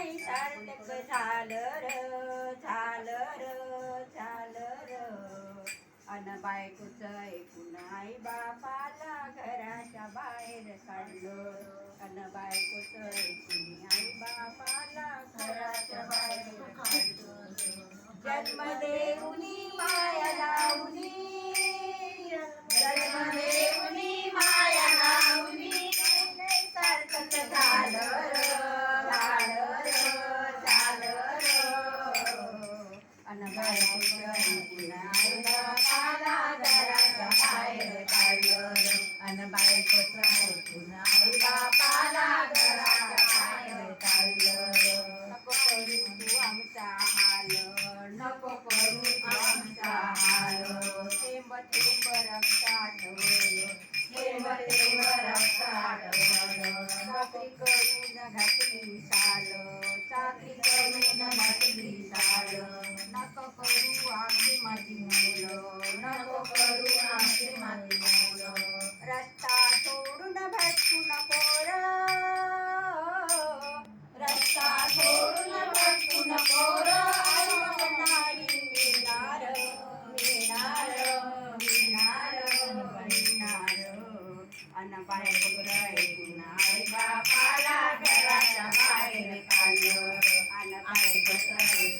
नाही सार्थक झालं र झालं र झालं र अन बायकोच ऐकून आई बापाला घराच्या बाहेर काढलं. अन बायकोच ऐकून आई बापाला घराच्या बाहेर काढलं. जन्म देऊनी Patrick. Thank you.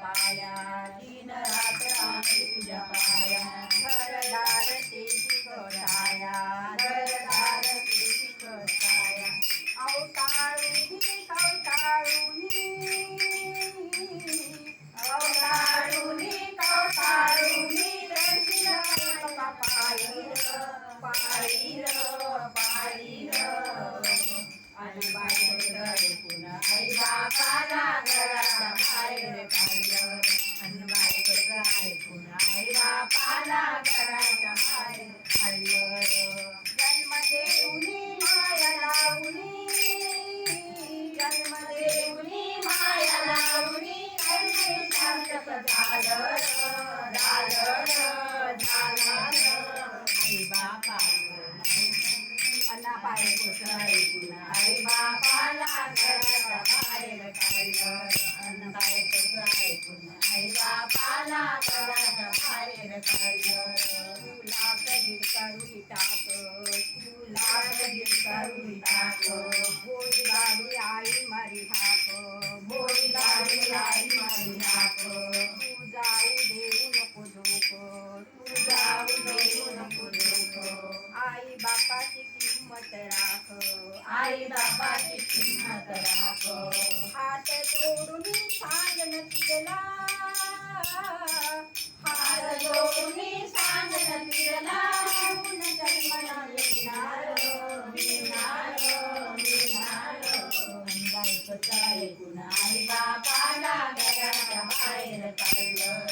पाया दिन रात्र आम्ही तुझ्या पाया. घरदार ते आई बापाची किंमत राख. आई बापाची किंमत राख. हात जोडून सांगन न हात जोडून सांगन तिला जन्मला येणार येणार येणार गायचं काय बाहेर काढलं.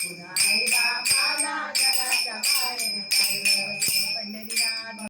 పునాయి